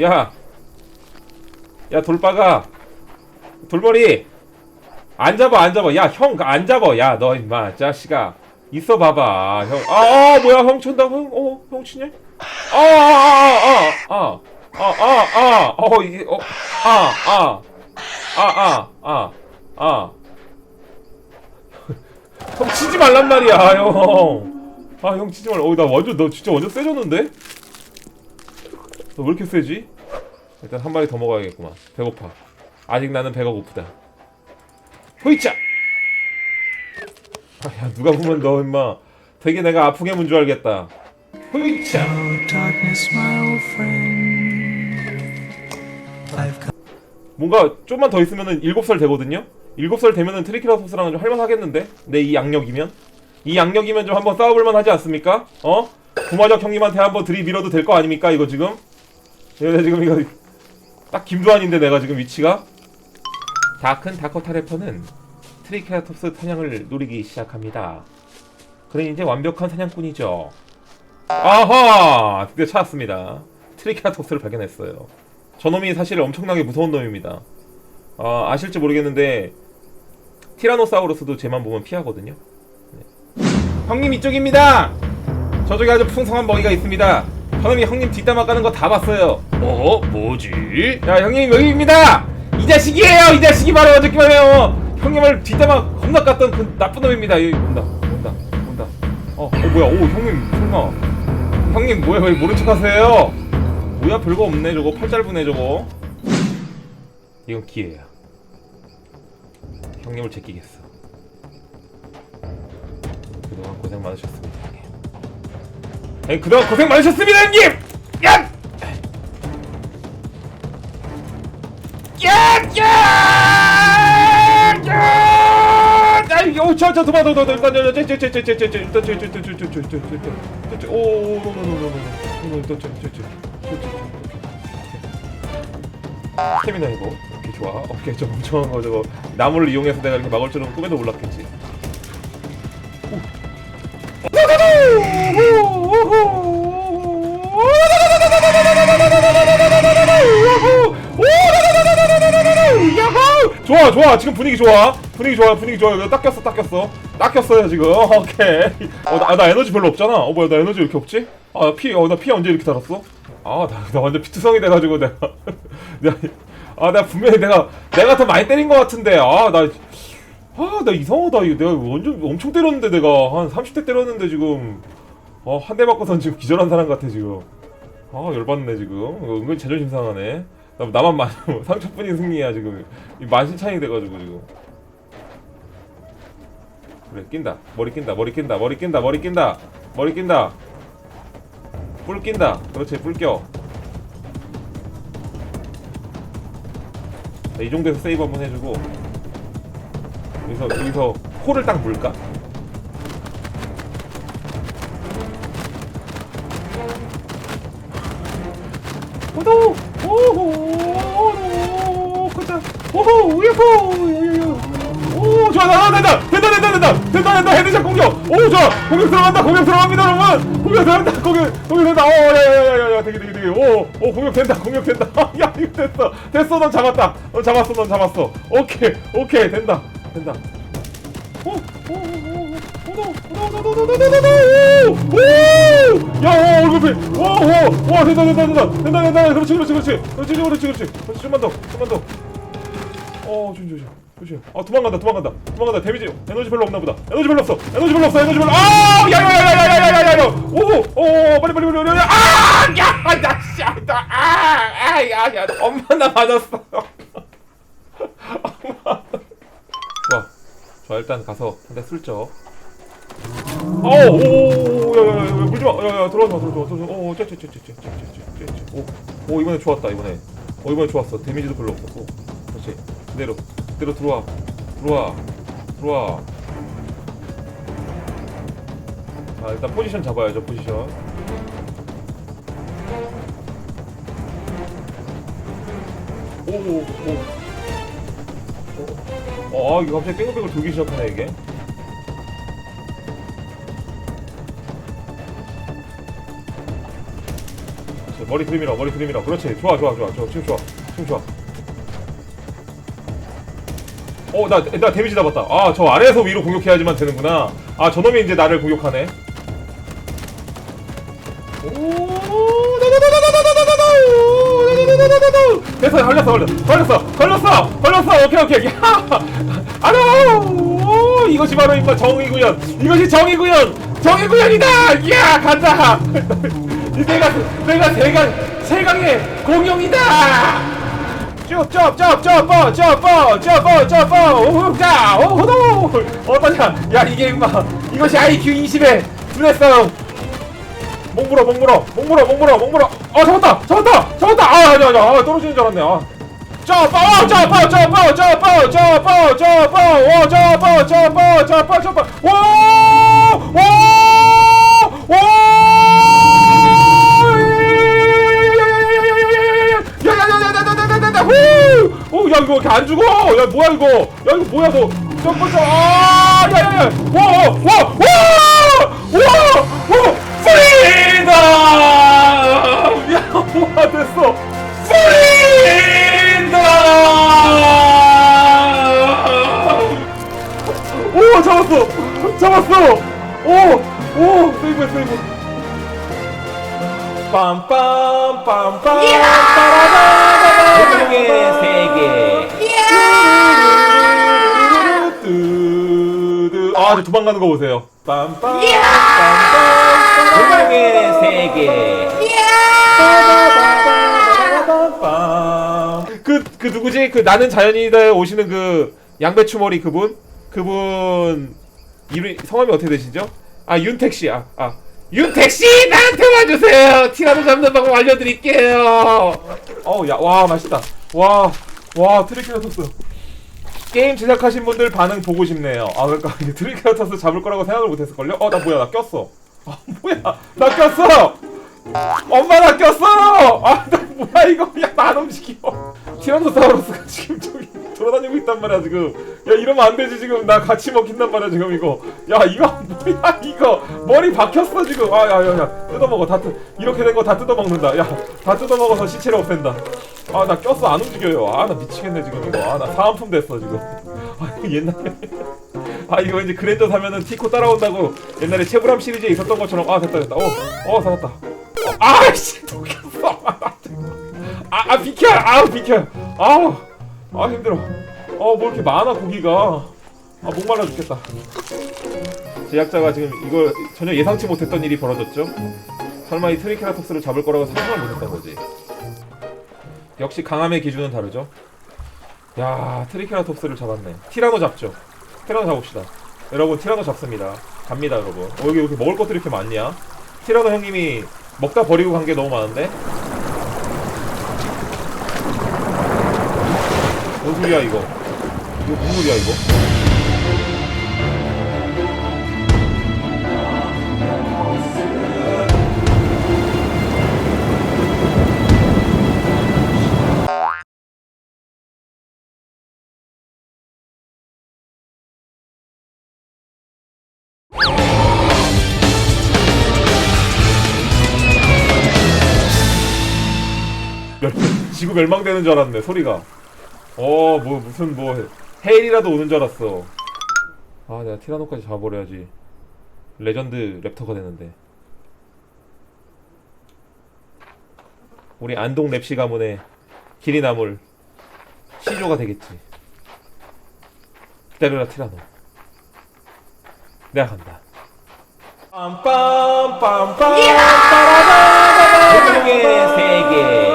야, 야 돌빠가, 돌머리, 안 잡아 안 잡아. 야 형 안 잡아. 야 너 임마 자식아 있어 봐봐 형. 아, 아 뭐야 형 춘다 형. 어 형 치냐? 아아 아 아 아 아 아 아 어 이게 어 아 아 아 아 아 아 형 치지 말란 말이야 형. 아 형 치지 말. 어나 완전 너 진짜 완전 세졌는데? 너 왜 이렇게 세지? 일단 한 마리 더 먹어야겠구만. 배고파. 아직 나는 배가 고프다. 호이자. 아야 누가 보면 너 임마 되게 내가 아프게 문줄 알겠다. come. 뭔가 좀만 더 있으면은 7살 되거든요. 7살 되면은 트리케라토스랑은 좀 할만하겠는데? 내 이 양력이면? 이 양력이면 좀 한번 싸워볼만 하지 않습니까? 어? 구마적 형님한테 한번 들이밀어도 될 거 아닙니까 이거 지금? 내가 지금 이거 딱 김두한인데 내가 지금 위치가 다 큰 다커타레퍼는 트리케라톱스 사냥을 노리기 시작합니다. 그래 이제 완벽한 사냥꾼이죠. 아하! 드디어 찾았습니다. 트리케라톱스를 발견했어요. 저놈이 사실 엄청나게 무서운 놈입니다. 어, 아실지 모르겠는데 티라노사우루스도 쟤만 보면 피하거든요. 네. 형님 이쪽입니다. 저쪽에 아주 풍성한 먹이가 있습니다. 저놈이 형님 뒷담화 까는 거 다 봤어요. 어? 뭐지? 야 형님 여기입니다. 이 자식이에요. 이 자식이 바로 어저께만 해요. 형님을 뒷담화 겁나 깠던 그 나쁜 놈입니다. 여기 온다, 온다, 온다. 어, 어 뭐야? 오 형님 설마 형님 뭐야 왜 모른 척 하세요? 뭐야 별거 없네 저거 팔 짧으네 저거. 이건 기회야. 형님을 제끼겠어. 그동안 고생 많으셨습니다, 형님 그동안 고생 많으셨습니다, 형님. 야! 야! 야! 야! 야! 이거 저저 도망 도망 도망 일단 저저저저저저저 일단 저저저저저저저저 오오오오오오오 일단 저저저 스태미나 이거 오케이 좋아 오케이 저 멍청한 거 저거 나무를 이용해서 내가 이렇게 막을 줄은 꿈에도 몰랐겠지 야호! 좋아 좋아. 지금 분위기 좋아. 분위기 좋아 분위기 좋아. 꼈어 딱 꼈어요 지금. 오케이. 어나 나 에너지 별로 없잖아. 어 뭐야 나 에너지 왜 이렇게 없지? 아피어나 피 언제 이렇게 달았어? 아나 나 완전 피투성이 돼가지고 내가. 내가 아 내가 분명히 내가 내가 더 많이 때린 것 같은데. 아나 아, 나 이상하다. 이거 내가 완전 엄청 때렸는데 내가. 한 30대 때렸는데 지금 어, 한 대 맞고선 지금 기절한 사람 같아 지금. 아, 열받네 지금. 은근히 자존심 상하네. 나, 나만 만 상처뿐인 승리야 지금. 이 만신창이 돼가지고 지금. 그래 낀다. 머리 낀다. 머리 낀다. 머리 낀다. 머리 낀다. 머리 낀다. 뿔 낀다. 그렇지 뿔 껴. 자, 이 정도에서 세이브 한번 해주고. 여기서 여기서 코를 딱 물까? 오도 오호 가자 오호 우유호 오 좋아 나 된다 된다 된다 된다 된다 된다 헤드샷 공격 오 좋아 공격 들어간다 공격 들어갑니다 여러분 공격 들어간다 공격 공격 된다 오야야야야야 되게 되게 되게 오오 공격 된다 공격 된다 야 이거 됐어 됐어 넌 잡았다 넌 잡았어 넌 잡았어 오케이 오케이 된다 된다 오, 오, 오, 오, 오, 오, 오, 오, 오, 오, 오, 오, 오, 오, 야, 오, 얼굴 피, 오, 오, 와, 된다, 된다, 된다, 된다, 된다, 그렇지, 그렇지, 그렇지, 그렇지, 그렇지, 그렇지, 그렇지, 좀만 더, 좀만 더. 어, 조심, 조심, 조심. 아, 도망간다, 도망간다, 도망간다. 데미지, 에너지 별로 없나 보다. 에너지 별로 없어, 에너지 별로 없어, 에너지 별로. 아, 야, 야, 야, 야, 야, 야, 야, 야, 야, 오, 오, 빨리, 빨리, 빨리, 빨리, 아, 야, 아, 나, 씨, 아, 나, 아, 아, 야, 야, 엄마 나 맞았어. 좋아. 저 일단 가서 한대 쓸죠. 어우, 오, 야야야, 물지 마, 야야, 들어가지 마, 들어가지 마, 오, 쟤쟤쟤쟤쟤쟤쟤쟤, 오, 오 이번에 좋았다 이번에, 어 이번에 좋았어, 데미지도 별로 없었고, 그렇지, 그대로, 그대로 들어와, 들어와, 들어와. 자 일단 포지션 잡아야죠, 포지션. 오, 오, 오. 어, 아, 이거 갑자기 뺑글뺑글 돌기 시작하네, 이게. 머리 들이밀어 머리 들이밀어 그렇지. 좋아 좋아 좋아. 좋아 지금 좋아. 지금 좋아. 어나 나 데미지 잡았다. 아 저 아래에서 위로 공격해야지만 되는구나. 아 저놈이 이제 나를 공격하네. 오 됐어 걸렸어 걸렸어. 걸렸어 걸렸어 걸렸어. 오케이 오케이 아노 오, 이것이 바로 임마 정의구현. 이것이 정의구현. 정의구현이다! 이야 간다 내가 내가 세강 세강의 공룡이다. 쪼쪼쪼쪼뽀쪼뽀쪼뽀쪼뽀 오후자 오호도 어떠냐? 야 이게 임마 이것이 IQ 20의 눈의 싸움. 목 물어 목 물어 목 물어 목 물어 목 물어. 어 잡았다 잡았다 잡았다. 아 아니야 아니야 아, 떨어지는 줄 알았네. 아. 쪼뽀 쪼뽀 쪼뽀 쪼뽀 쪼뽀 쪼뽀 오 쪼뽀 쪼뽀 쪼뽀 쪼뽀 오 오. 오야 이거 안 죽어! 야 뭐야 이거? 야 이거 뭐야 너 점프 점프 아 야야야. 와와와와와! 프리덤 야 뭐야 됐어? 프리덤 오 잡았어! 잡았어! 오오 세이브 세이브. 빰빰 빰빰 빠라밤 공룡의 세계 뚜뚜 아저 도망가는 거 보세요 빰빰 공룡의 세계 그, 그 누구지? 그 나는 자연이다에 오시는 그 양배추 머리 그분? 그분 이름 성함이 어떻게 되시죠? 아 윤택 씨. 아, 아. 윤택 씨 나한테 와주세요. 티라노 잡는 방법 알려드릴게요. 어우 야, 와 맛있다. 와, 와 트리케라토스. 게임 제작하신 분들 반응 보고 싶네요. 아 그러니까 이게 트리케라토스 잡을 거라고 생각을 못했을걸요? 어 나 뭐야 나 꼈어. 아 뭐야 나 꼈어. 엄마 나 꼈어! 아, 나 뭐야 이거 그냥 안 움직여. 티라노사우루스가 지금 저기 돌아다니고 있단 말이야 지금. 야 이러면 안 되지 지금 나 같이 먹힌단 말이야 지금 이거. 야 이거 뭐야 이거 머리 박혔어 지금. 아야야야 뜯어먹어 다 뜯. 이렇게 된 거 다 뜯어먹는다. 야 다 뜯어먹어서 시체를 없앤다. 아 나 꼈어 안 움직여요. 아 나 미치겠네 지금 이거. 아 나 사은품 됐어 지금. 아 이거 옛날에. 아 이거 이제 그랜저 사면은 티코 따라온다고 옛날에 체브람 시리즈에 있었던 것처럼 아 됐다 됐다. 어어 살았다. 어, 아씨 독혔어. 아, 아 비켜! 아 비켜! 아, 아 힘들어. 어, 뭐 이렇게 많아 고기가. 아 목말라 죽겠다. 제작자가 지금 이걸 전혀 예상치 못했던 일이 벌어졌죠. 설마 이 트리케라톱스를 잡을 거라고 상상을 못했던 거지. 역시 강함의 기준은 다르죠. 야, 트리케라톱스를 잡았네. 티라노 잡죠. 티라노 잡읍시다. 여러분, 티라노 잡습니다. 갑니다, 여러분. 어, 여기 이렇게 먹을 것들이 이렇게 많냐? 티라노 형님이 먹다 버리고 간 게 너무 많은데? 뭔 소리야 이거 이거 무슨 소리야 이거 지구 멸망되는 줄 알았네 소리가. 어 뭐 무슨 뭐 헤일이라도 오는 줄 알았어. 아 내가 티라노까지 잡아버려야지. 레전드 랩터가 되는데. 우리 안동 랩시 가문의 길이 나물 시조가 되겠지. 기다려라 티라노. 내가 간다. 빰빰빰빰. 빠라밤